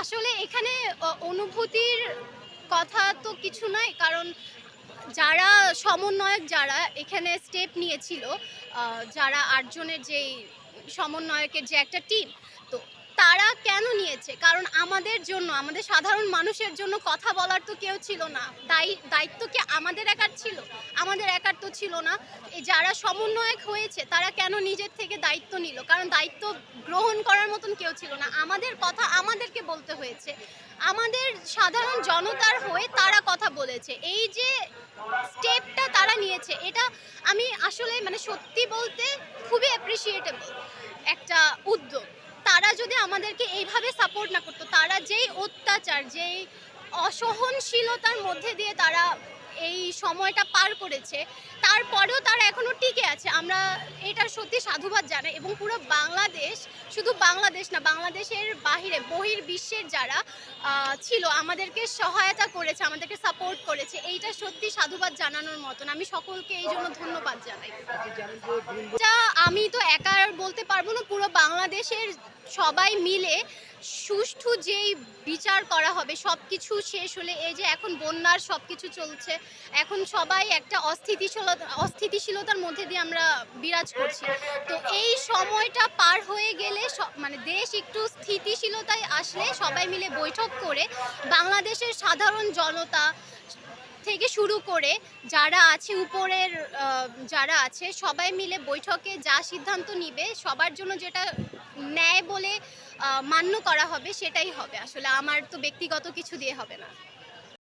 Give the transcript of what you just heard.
আসলে এখানে অনুভূতির কথা তো কিছু নাই, কারণ যারা সমন্বয়ক যারা এখানে স্টেপ নিয়েছিল যারা আটজনের যেই সমন্বয়কের যে একটা টিম তো নিয়েছে কারণ আমাদের জন্য, আমাদের সাধারণ মানুষের জন্য কথা বলার তো কেউ ছিল না। দায়ী, দায়িত্ব কি আমাদের একার ছিল? আমাদের একার তো ছিল না। যারা সমন্বয়ক হয়েছে, তারা কেন নিজের থেকে দায়িত্ব নিল? কারণ দায়িত্ব গ্রহণ করার মতন কেউ ছিল না। আমাদের কথা আমাদেরকে বলতে হয়েছে। আমাদের সাধারণ জনতার হয়ে তারা কথা বলেছে। এই যে স্টেপটা তারা নিয়েছে, এটা আমি আসলে মানে সত্যি বলতে খুবই অ্যাপ্রিসিয়েটেবল একটা উদ্যোগ। তারা যদি আমাদেরকে এইভাবে সাপোর্ট না করতো, তারা যেই অত্যাচার, যেই অসহনশীলতার মধ্যে দিয়ে তারা এই সময়টা পার করেছে, তারপরেও তারা এখনও টিকে আছে। আমরা এটার সত্যি সাধুবাদ জানাই এবং পুরো বাংলাদেশ, শুধু বাংলাদেশ না, বাংলাদেশের বাহিরে বহির বিশ্বের যারা ছিল, আমাদেরকে সহায়তা করেছে, আমাদেরকে সাপোর্ট করেছে, এইটা সত্যি সাধুবাদ জানানোর মতন। আমি সকলকে এই জন্য ধন্যবাদ জানাই। এটা আমি তো একা বলতে পারব না, পুরো বাংলাদেশের সবাই মিলে সুষ্ঠু যেই বিচার করা হবে সব কিছু শেষ হলে এই যে এখন বন্যার সব কিছু চলছে, এখন সবাই একটা অস্থিতিশীলতা, অস্থিতিশীলতার মধ্যে দিয়ে আমরা বিরাজ করছি। তো এই সময়টা পার হয়ে গেলে মানে দেশ একটু স্থিতিশীলতায় আসলে সবাই মিলে বৈঠক করে বাংলাদেশের সাধারণ জনতা থেকে শুরু করে যারা আছে, উপরের যারা আছে, সবাই মিলে বৈঠকে যা সিদ্ধান্ত নিবে, সবার জন্য যেটা ন্যায় বলে মান্য করা হবে, সেটাই হবে। আসলে আমার তো ব্যক্তিগত কিছু দিয়ে হবে না।